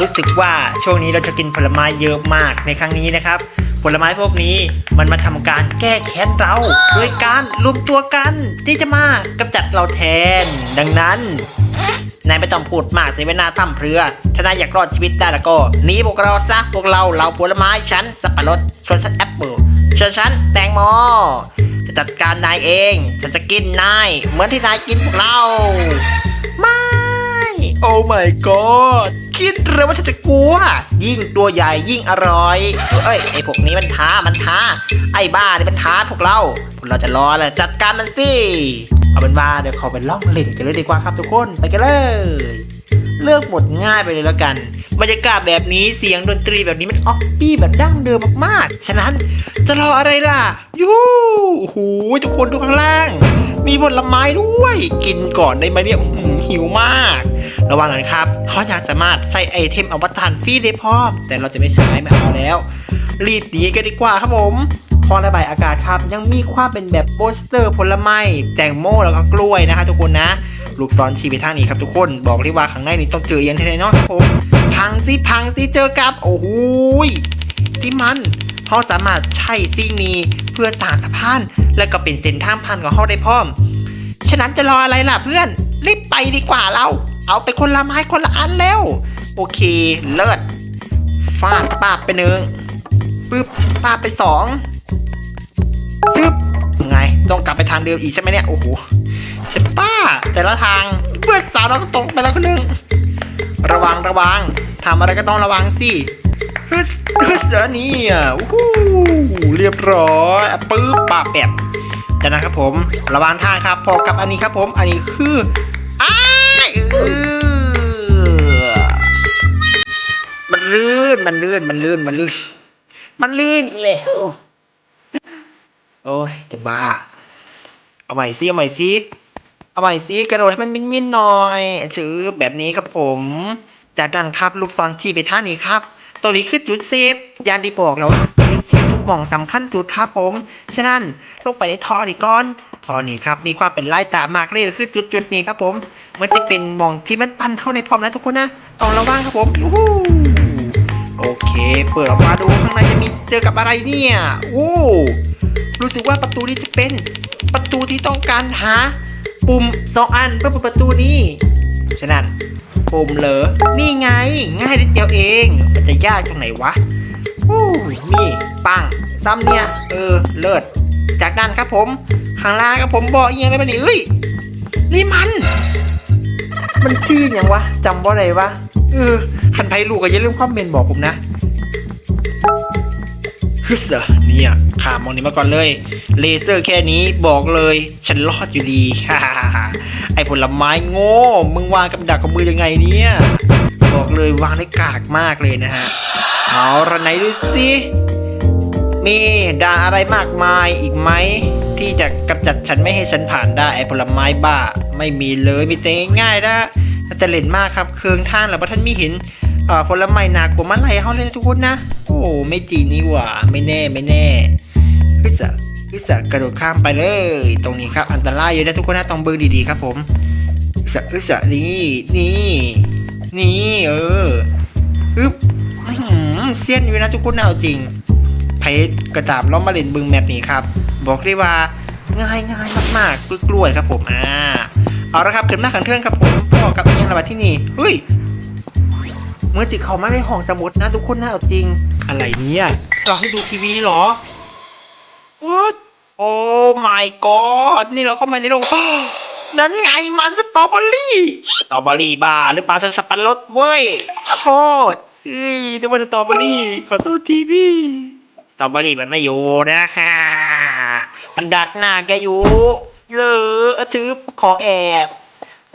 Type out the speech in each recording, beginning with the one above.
รู้สึกว่าช่วงนี้เราจะกินผลไม้เยอะมากในครั้งนี้นะครับ ผลไม้พวกนี้มันมาทำการแก้แค้นเราโดยการรวมตัวกันที่จะมากำจัดเราแทน ดังนั้นนายไม่ต้องพูดมากเสียเวลาทำเพลือ ถ้านายอยากรอดชีวิตได้แล้วก็หนีพวกเราซะพวกเราเราผลไม้ฉันสับปะรดส่วนฉันแอปเปิลส่วนฉันแตงโมจะจัดการนายเองฉันจะกินนายเหมือนที่นายกินพวกเรา ไม่ โอ้ my god คิดเลยว่าฉันจะกลัว ยิ่งตัวใหญ่ยิ่งอร่อย เอ้ยไอพวกนี้มันท้ามันท้า ไอ้บ้านี่มันท้าพวกเราพวกเราจะรอเลยจัดการมันสิเอาเป็นว่าเดี๋ยวขอไปล่องเล่นกันเลยดีกว่าครับทุกคนไปกันเลย เลือกหมดง่ายไปเลยแล้วกันบรรยากาศแบบนี้เสียงดนตรีแบบนี้มันออฟปี้แบบดั้งเดิมมากๆ ฉะนั้นจะรออะไรล่ะ ยูโอ้โหทุกคนดูข้างล่าง มีผลไม้ด้วย กินก่อนได้ไหมเนี่ยหิวมาก ระหว่างนั้นครับเขาอยากสามารถใส่ไอเทมอวตารฟรีได้พร้อม แต่เราจะไม่ใช้ไม่เอาแล้ว รีบหนีกันดีกว่าครับผมท่อระบายอากาศครับ ยังมีความเป็นแบบโปสเตอร์ผลไม้แตงโมแล้วก็กล้วยนะคะทุกคนนะ ลูกศรชี้ไปทางนี้ครับทุกคน บอกเลยว่าข้างในนี่ต้องเจอเอียนแน่นอนครับผม พังสิพังสิเจอกับ โอ้โหยที่มัน เขาสามารถใช้สิ่งนี้เพื่อสร้างสะพาน และก็เป็นเส้นทางผ่านของเขาได้พร้อม ฉะนั้นจะรออะไรล่ะเพื่อน รีบไปดีกว่าเรา เอาไปคนละไม้คนละอันแล้ว โอเค เลิศ ฟาดปาบไปหนึ่งปึ๊บปาบไปสองปึ๊บไง ต้องกลับไปทางเดิมอีกใช่ไหมเนี่ย โอ้โหจะป้า แต่ละทางเพื่อนสาวเราก็ตกไปแล้วคนหนึ่งระวังระวังทำอะไรก็ต้องระวังสิ ฮึสฮึสอันนี้อะอู้หูเรียบร้อยปึ๊บปาแปดจากนั้นครับผมระวังทางครับ พอกับอันนี้ครับผม อันนี้คืออ้ายเออมันลื่นมันลื่นมันลื่นมันลื่น มันลื่นอีกเลยโอ้ยจะบ้า เอาใหม่ซิเอาใหม่ซิเอาใหม่ซิกระโดดให้มันมินๆหน่อยชื่อแบบนี้ครับผมจากนั้นครับลูกศรชี้ไปท่านี้ครับ ตัวนี้คือจุดเซฟยานที่บอกแล้วจุดเซฟทุกหม่องสำคัญสุดครับผมฉะนั้นลงไปในท่อนี้ก่อนท่อนี้ครับมีความเป็นลายตามากเลยคือจุดจุดๆนี้ครับผม มันจะเป็นหม่องที่มันตันเข้าในพร้อมนะทุกคนนะต้องระวังครับผมโอเค เปิดออกมาดูข้างในจะมีเจอกับอะไรเนี่ยโอ้รู้สึกว่าประตูนี้จะเป็นประตูที่ต้องการหาปุ่มสองอันเพื่อเปิดประตูนี้ฉะนั้น ปุ่มเหรอ นี่ไง ง่ายนิดเดียวเอง มันจะยากตรงไหนวะอู้นี่ปังซ้ำเนี่ย เออ เลิศ จากนั้นครับผมข้างล่างครับผมบอกยังไงบ้างนี่เอ้ย นี่มัน มันชื่ออย่างวะจำว่าอะไรวะ เออคันไพลูกก็อย่าลืมคอมเมนต์บอกผมนะ ฮึสะเนี่ยข้ามมองนี้มาก่อนเลย เลเซอร์แค่นี้บอกเลย ฉันรอดอยู่ดีฮ่าไอผลไม้โง่ มึงวางกับดักกับมือยังไงเนี่ย บอกเลยวางได้กากมากเลยนะฮะ เอาระไหนดูสิมีด่าอะไรมากมายอีกไหม ที่จะกำจัดฉันไม่ให้ฉันผ่านได้ไอผลไม้บ้า ไม่มีเลยมีแต่ง่ายๆนะน่าจะเล่นมากครับ เคืองท่านแล้วเพราท่านมีห็น อ่อผลไม้หนักกว่ามันไหลเขาเลยนะทุกคนนะ โอ้ไม่จริงนี่หว่าไม่แน่ไม่แน่คือจะคือจะกระโดดข้ามไปเลย ตรงนี้ครับ อันตรายอยู่นะทุกคนนะต้องเบิงดีๆครับผมคือจะคือจะนี่นี่นี่เอออึ๊บเซียนอยู่นะทุกคนเอาจริงเพจกระตามล้อมมาเล่นบึงแมปนี้ครับ บอกได้ว่าง่ายง่ายมากๆกล้วยๆครับผมอ่าเอาละครับขึ้นมาขังเทิงครับผมพ่อกับเอียงระบาดที่นี่เฮ้ย เมื่อจิเขามาในห้องสมุดนะทุกคนนะเอาจริง อะไรเนี่ยเราให้ดูทีวีเหรอ What โอ้ my god นี่เราก็มาในโรงนั่นไงมันสตรอเบอรี่สตรอเบอรี่บ้าหรือเปล่าฉันสับปะรดเว้ยขอโทษเอ้ยนึกว่าสตรอเบอรี่ขอโทษทีพี่สตรอเบอรี่มันไม่อยู่นะคะมันดักหน้าแกอยู่ เลยถือของแอบ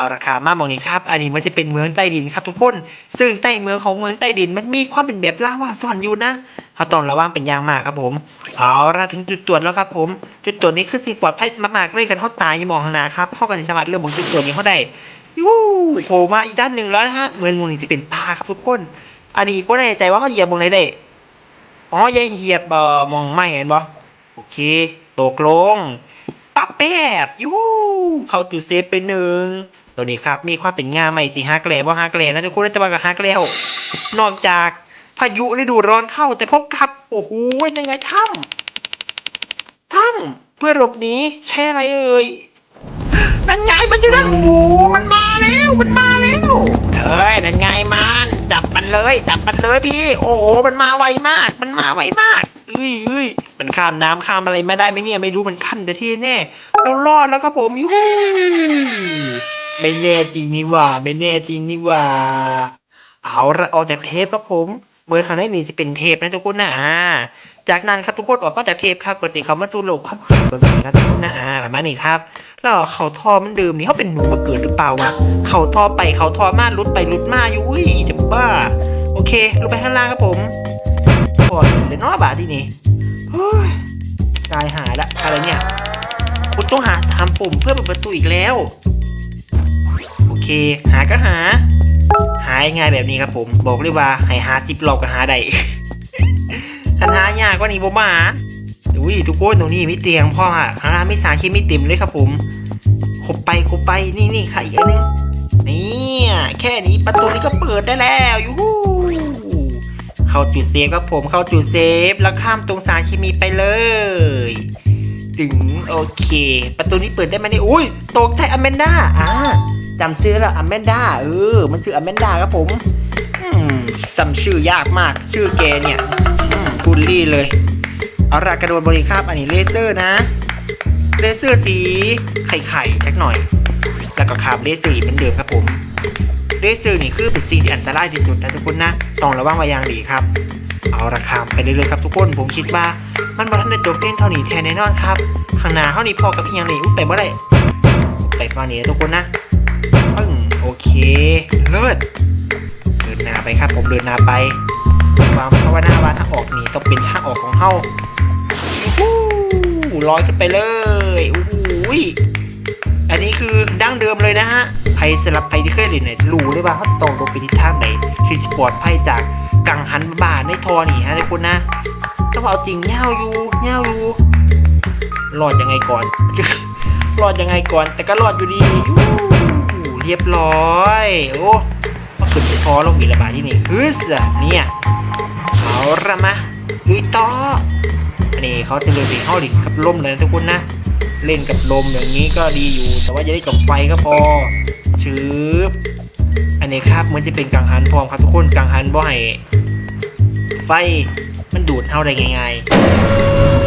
เอาราคามากมองนี้ครับ อันนี้มันจะเป็นเมืองใต้ดินครับทุกคน ซึ่งใต้เมืองของเมืองใต้ดินมันมีความเป็นแบบลาวาซ่อนอยู่นะเขาต้องระวังเป็นอย่างมากครับผม เอาละถึงจุดตรวจแล้วครับผม จุดตรวจนี้คือสิ่งปลอดภัยมากๆเลยกันเขาตายอย่ามองข้างหนาครับเขาก็จะสามารถเลือกมองจุดตรวจนี้เขาได้ยูโผล่มาอีกด้านหนึ่งแล้วนะฮะเมืองมงนี้จะเป็นป่าครับทุกคน อันนี้ก็แน่ใจว่าเขาเหยียบมองไหนได้ อ๋อย่าเหยียบเอ่อมองไม่เห็นบ่โอเค ตกลงปับแป๊บยูเข้าตู้เซฟไปหนึ่ง ตัวนี้ครับ มีความเป็นงาใหม่สีฮักแหล่บ่ฮักแหล่นะทุกคนจะมากับฮักแล้วนอกจากพายุฤดูร้อนเข้า แต่พบกับโอ้โหยังไงถ้ำถ้ำเพื่อหลบหนีใช่อะไรเอ่ยนั่นไงมันอยู่นั่นโอ้โหมันมาแล้วมันมาแล้วเอ้ยนั่นไงมันจับมันเลยจับมันเลยพี่ โอ้โหมันมาไวมาก มันมาไวมากเอ้ยเอ้ยมันข้ามน้ำข้ามอะไรไม่ได้ไหมเนี่ยไม่รู้มันขั้นแต่ที่แน่เรารอดแล้วครับผมยู ไม่แน่จริงนี่หว่าไม่แน่จริงนี่หว่า เอาละออกจากเทปครับผมเมื่อครั้งนี้นี่จะเป็นเทปนะทุกคนนะอ่าจากนั้นครับทุกคนออกมาจากเทปครับกดสิเขามาสู่โลกครับกดสิครับทุกคนนะอ่าประมาณนี้ครับแล้วเขาทอมันเดิมนี่เขาเป็นหนูมาเกิดหรือเปล่าวะเขาทอไปเขาทอมาลุดไปลุดมาอยู่อุ้ยจะบ้า โอเคลงไปข้างล่างครับผมปล่อยเลยเนาะบาทที่นี่ตายหาละอะไรเนี่ยคุณต้องหาสามปุ่มเพื่อเปิดประตูอีกแล้ว เค หาก็หา หาง่ายแบบนี้ครับผม บอกเลยว่าให้หาสิบรอบก็หาได้ทันหายากกว่านี้บ่มาอุ้ยทุกคนตรงนี้มีเตียงพ่อฮะข้างล่างมีสารเคมีเต็มเลยครับผมขบไปขบไปนี่นี่ค่ะอีกอันนึงนี่แค่นี้ประตูนี้ก็เปิดได้แล้วยูฮูเข้าจุดเซฟครับผมเข้าจุดเซฟ แล้วข้ามตรงสารเคมีไปเลย ถึงโอเค ประตูนี้เปิดได้ไหมนี่อุ้ยตกใจอแมนด้าอ่า จำชื่อแล้วอแมนด้าเออ มันชื่ออแมนด้าครับผมอืมจำชื่อยากมากชื่อแกเนี่ยบูลลี่เลย เอาละกระโดดบริคาบอันนี้เลเซอร์นะ เลเซอร์สีไข่ไข่ๆสักหน่อย แล้วก็คาบเลเซอร์อีกเหมือนเดิมครับผม เลเซอร์นี่คือเป็นสิ่งที่อันตรายที่สุดนะทุกคนนะ ต้องระวังไว้อย่างดีครับ เอาละครับไปเรื่อยๆครับทุกคน ผมคิดว่า มันมาทันได้จบเพียงเท่านี้แทนแน่นอนครับ ข้างหน้าเท่านี้พอกับอีกอย่างนี้อุ๊ยไปบ่ได้ไปฟังนี้นะทุกคนนะ ปึ้งโอเค เลิศเดินหน้าไปครับผมเดินหน้าไปความภาวนาว่าทางออกนี่ต้องเป็นทางออกของเฮาอู้หูลอยขึ้นไปเลยอู้ยอันนี้คือดั้งเดิมเลยนะฮะใครสลับใครที่เคยเล่นเนี่ยรู้เลยว่าเขาตรงลงไปทิศทางไหนคือสปอร์ตไพ่จากกังหันบาในทอนี่ฮะทุกคนนะต้องเอาจริงเง่าอยู่เง่าอยู่รอดยังไงก่อนรอดยังไงก่อน แต่ก็รอดอยู่ดียู รียบร้อย โอ้มาขึ้นไปทอลงอีระบาที่นี่ฮึสอะเนี่ยเอาละมาลุยต่ออันนี้เขาจะเล่นเพลงเข้าดิกับลมเลยนะทุกคนนะ เล่นกับลมอย่างนี้ก็ดีอยู่ แต่ว่าอย่าได้กับไฟก็พอชืบอันนี้ครับมือนจะเป็นกังหันพร้อมครับทุกคนกังหันบ่ให้ไฟมันดูดเท่าได้ง่ายๆ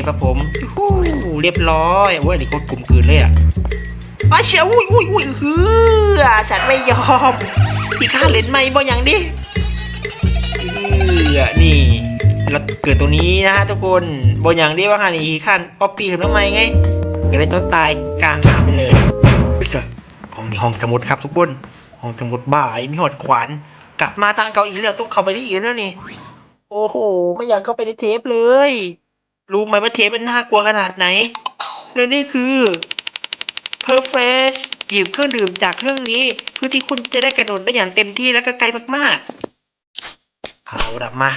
ฟครับผมฮู้เรียบร้อยโอ้ยอันนี้โคตรกลุ่มกลืนเลยอะอาเชียวอุ้ยอุ้ยอุ้ยฮือฉันไม่ยอมพี่ข้าเล่นไม่บ่อย่างดิเออนี่เราเกิดตรงนี้นะฮะทุกคนบ่อย่างดิว่าค่ะนี่พี่ข้าป๊อปปี้ขึ้นมาใหม่ไงก็เลยต้องตายกลางทางไปเลยห้องนี้ห้องสมุดครับทุกคนห้องสมุดบ่ายมีหอดขวานกลับมาทางเก่าอีกแล้วต้องเข้าไปที่อื่นแล้วนี่โอ้โหไม่อยากเข้าไปในเทปเลย รู้ไหมว่าเทปมันน่ากลัวขนาดไหน และนี่คือ Perfresh หยิบเครื่องดื่มจากเครื่องนี้ เพื่อที่คุณจะได้กระโดดได้อย่างเต็มที่และก็ไกลมากๆ เอาละมา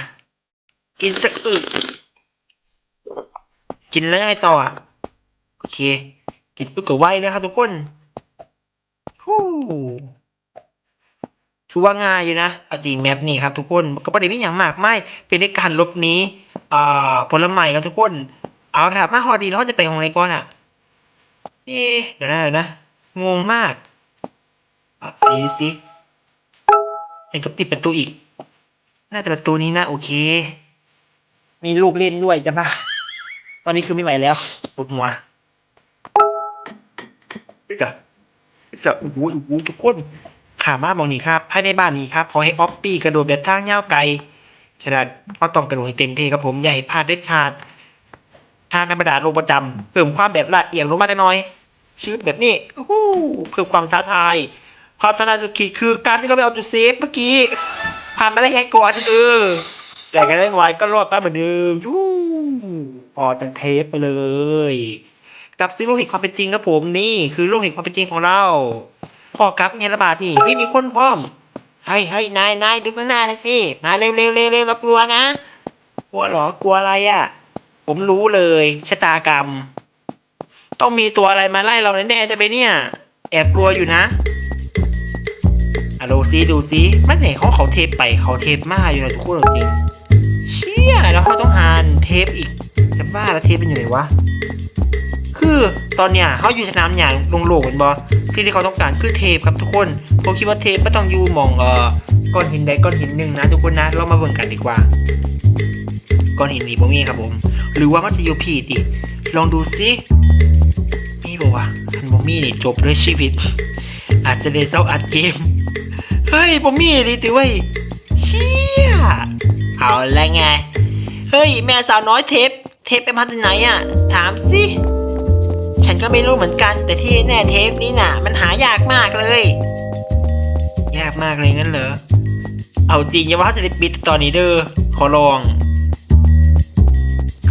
กินสักอึกกินแล้วไงต่ออะโอเค กินปุ๊บก็ไวนะครับทุกคนฮู้ถือว่าง่ายอยู่นะอาจริแมปนี่ครับทุกคน ก็ประเด็นไม่อย่างมากไม่เป็นในการลบนี้ อ่าผลไม้ครับทุกคน เอาละมาฮอดีแล้วจะไปของไหนก่อนอะนี่เดี๋ยวนะเดี๋ยวนะงงมากอะไปดูสิเห็นกับติดประตูอีก น่าจะประตูนี้นะโอเค มีลูกเล่นด้วยจ้ะปะตอนนี้คือไม่ไหวแล้วปวดหัวจ้ะจะโอ้โหโอ้โหทุกคนขามาบอกนี่ครับภายในบ้านนี้ครับขอให้ออฟปี้กระโดดแบบทางยาวไกล ฉะนั้นก็ต้องกระโดดให้เต็มที่ครับผมอย่าให้พลาดเด็ดขาดทางธรรมดาลงประจำเพิ่มความแบบละเอียดลงมาได้น้อยชื่อแบบนี้อู้เพิ่มความท้าทาย ความท้าทายสุดขีดคือการที่เราไปเอาจุดเซฟเมื่อกี้ผ่านมาได้แค่ก่อนเออแต่กันได้ไวก็รอดไปเหมือนเดิมยู้ออกจากเทปไปเลย กับซึ่งโลกแห่งความเป็นจริงครับผมนี่ คือโลกแห่งความเป็นจริงของเราพอกับเงระบาดนี่ไม่มีคนพร้อม เฮ้ยเฮ้ยนายนายดูข้างหน้าเลยสิมาเร็วเร็วเร็วเร็วเรากลัวนะกลัวเหรอกลัวอะไรอะ ผมรู้เลยชะตากรรม ต้องมีตัวอะไรมาไล่เราแน่ๆจะไปเนี่ย แอบกลัวอยู่นะอะดูซิดูซิมันไหนเขาเขาเทปไปเขาเทปมาอยู่นะทุกคนจริงเชี่ยแล้วเขาต้องหานเทปอีกจะบ้าแล้วเทปเป็นอยู่ไหนวะคือตอนเนี้ยเขาอยู่สนามหญ้าโล่งเห็นบอ สิ่งที่เขาต้องการคือเทปครับทุกคนผมคิดว่าเทปก็ต้องอยู่มองเอ่อก้อนหินใดก้อนหินหนึ่งนะทุกคนนะเรามาเบิ่งกันดีกว่าก้อนหินนี่บ่มีครับผม หรือว่ามันจะอยู่ผีติลองดูซิมีบ่วะมันบ่มีนี่จบเลยชีวิต อาจจะเลยเศร้าอัดเกมเฮ้ยบ่มีดิติเว้ยเชี่ยเอาละไงเฮ้ยแม่สาวน้อยเทปเทปไปมาจากไหนอะถามสิ ก็ไม่รู้เหมือนกัน แต่ที่แน่เทปนี้น่ะ มันหายากมากเลย ยากมากเลยงั้นเหรอ เอาจริงอย่าว่าจะได้ปิดตอนนี้เด้อขอลอง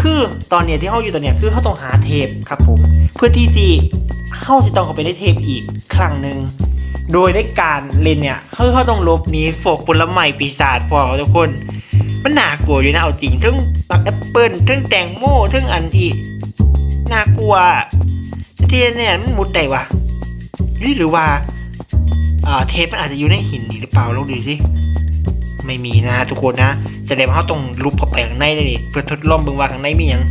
คือตอนเนี้ยที่เขาอยู่ตอนเนี้ยคือเขาต้องหาเทปครับผม เพื่อที่จะเขาจะต้องเข้าไปในเทปอีกครั้งหนึ่งโดยในการเล่นเนี่ยคือเขาต้องหลบหนีฝกผลไม้ปีศาจพอทุกคน มันน่ากลัวอยู่นะเอาจริงทั้งปักแอปเปิลทั้งแตงโมทั้งอันอีน่ากลัว เที่เนี่ยมันมุดได้วะนี่หรือว่าเทปมันอาจจะอยู่ในหินหรือเปล่าลองดูสิไม่มีนะทุกคนนะแสดงว่าเขาต้องลุบเข้าไปข้างในเลยเพื่อทดลองเบิ่งว่าข้างในมีหยัง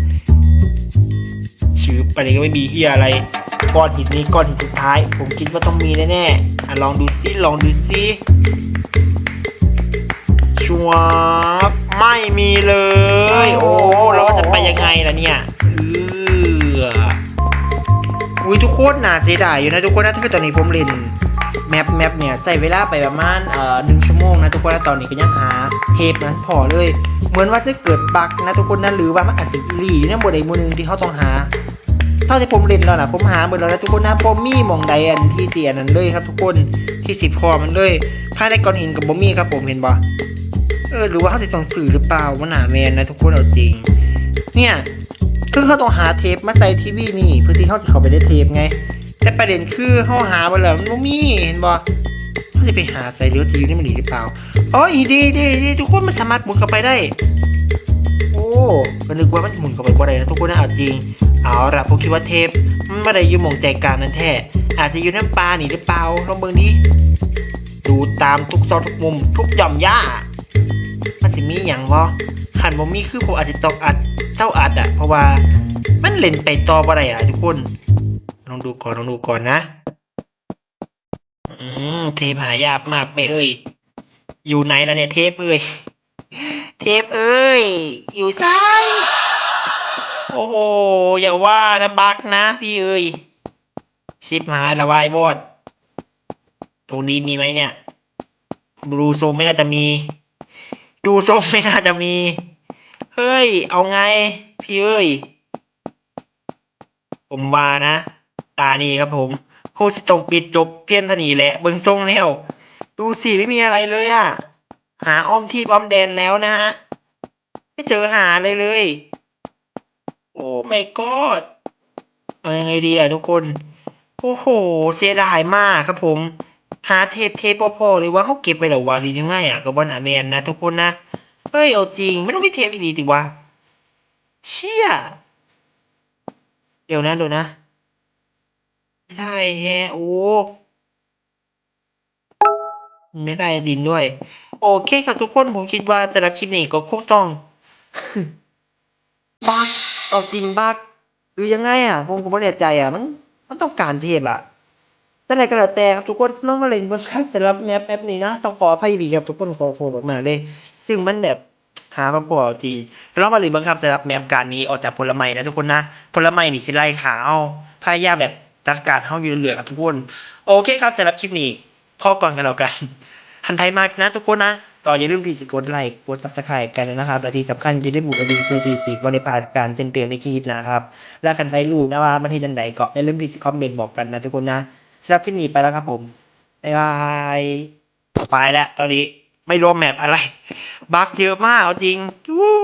ชื่อไปเลยก็ไม่มีเฮียอะไรก้อนหินนี้ก้อนหินสุดท้าย ผมคิดว่าต้องมีแน่ๆอะลองดูซิลองดูซิชัวไม่มีเลย โอ้เราจะไปยังไงล่ะเนี่ย อุ้ยทุกคนน่าเสียดายอยู่นะทุกคนนะถ้าเกิดตอนนี้ผมเล่นแมปแมปเนี่ยใส่เวลาไปประมาณเอ่อหนึ่งชั่วโมงนะทุกคนนะตอนนี้ก็ยังหาเทปนั้นพอเลย เหมือนว่าจะเกิดบั๊กนะทุกคนนะหรือว่ามันอาจจะอีหลีอยู่ในบทใดบทหนึ่งที่เขาต้องหาเท่าที่ผมเล่นแล้วนะผมหาหมดแล้วนะทุกคนนะบอมมี่มองใดอันที่เสียนั้นเลยครับ ทุกคนที่สิบคอมันเลยภายในก้อนหินกับบอมมี่ครับผมเห็นบ่เออหรือว่าเขาจะต้องสื่อหรือเปล่าว่าหนาแมนนะทุกคนเอาจริง เนี่ย คือเขาต้องหาเทปมาใส่ทีวีนี่เพื่อที่เขาจะเข้าไปได้เทปไง แต่ประเด็นคือเขาหาไปแล้วมันมีเห็นบ่เขาจะไปหาใส่เรือทีวีนี่มันดีหรือเปล่าอ๋ออีดีดีดีทุกคนมันสามารถหมุนเข้าไปได้ โอ้ก็นึกว่ามันหมุนเข้าไปบ่ได้นะทุกคนนะเอาจริง เอาละผมคิดว่าเทปมันไม่ได้อยู่หมองใจกลางนั่นแท้อาจจะอยู่น้ำปลาหนีหรือเปล่าลองเบิ่งดิดูตามทุกซอกทุกมุมทุกหย่อมย่ามันจะมีอย่างบ่ขันบ่มีคือผมอาจจะตกอัด เต้าอัดอะเพราะว่ามันเล่นไปต่อบ่ได้อะทุกคนลองดูก่อนลองดูก่อนนะอืมเทปหายากมากไม่เอ้ย อยู่ไหนล่ะเนี่ยเทปเอ้ย เทปเอ้ย อยู่ซ้าย โอ้โห อย่าว่านะบักนะพี่เอ้ย ชิปหายละวายวอดตรงนี้มีไหมเนี่ย ดูโซมไม่น่าจะมี ดูโซมไม่น่าจะมี เฮ้ย เอาไง พี่เอ้ย ผมว่านะ ตานี้ครับผมโคสิตรงปิดจบเพี้ยนทนีแหละเบิ่งทรงแล้วดูสิไม่มีอะไรเลยอะหาอ้อมที่อ้อมแดนแล้วนะฮะไม่เจอหาเลยเลย โอ้ไม่กอดเอายังไงดีอะทุกคน โอ้โห เสียดายมากครับผม หาเทปเทปพอๆเลยว่าเขาเก็บไปแล้ววะดียังไงอะกับบอลอาแมนนะทุกคนนะ เฮ้ยเอาจริง ไม่ต้องมีเทปอีกดีติวะเชี่ยเดี๋ยวนะเดี๋ยวนะไม่ได้แฮะโอ้ไม่ได้ดินด้วย โอเคครับทุกคนผมคิดว่าแต่ละคลิปนี้ก็คงต้องบักเอาจริงบักหรือยังไงอะ ผมก็ไม่แน่ใจอะ มัน มันต้องการเทปอะแต่ไหนก็แล้วแต่ครับทุกคนน้องมาเล่นบนครับสำหรับแมปแอปนี้นะต้องขออภัยดีครับทุกคนขอโทษมากๆเลย ซึ่งมันแบบหามาพอเอจริงเรามาเล่นบังคับสำหรับแมปการนี้ออกจากผลไม้นะทุกคนนะผลไม้นี่สิไล่ขาเอาพยายามแบบจัดการเฮาอยู่เรื่อยๆครับทุกคน โอเคครับสำหรับคลิปนี้พอก่อนกันแล้วกันทันไทยมากนะทุกคนนะก็อย่าลืมที่จะกดไลค์กดซับสไครต์กันนะครับและที่สำคัญอย่าลืมบุกระดิ่งเพื่อที่สิบริพลาการแจ้งเตือนในคลิปนะครับ และคันใครรู้นะว่ามันที่จังใดก็อย่าลืมที่คอมเมนต์บอกกันนะทุกคนนะสำหรับคลิปนี้ไปแล้วครับผมบ๊ายบายไปแล้วตอนนี้ ไม่รวมแมปอะไร บักเยอะมากเอาจริงจู้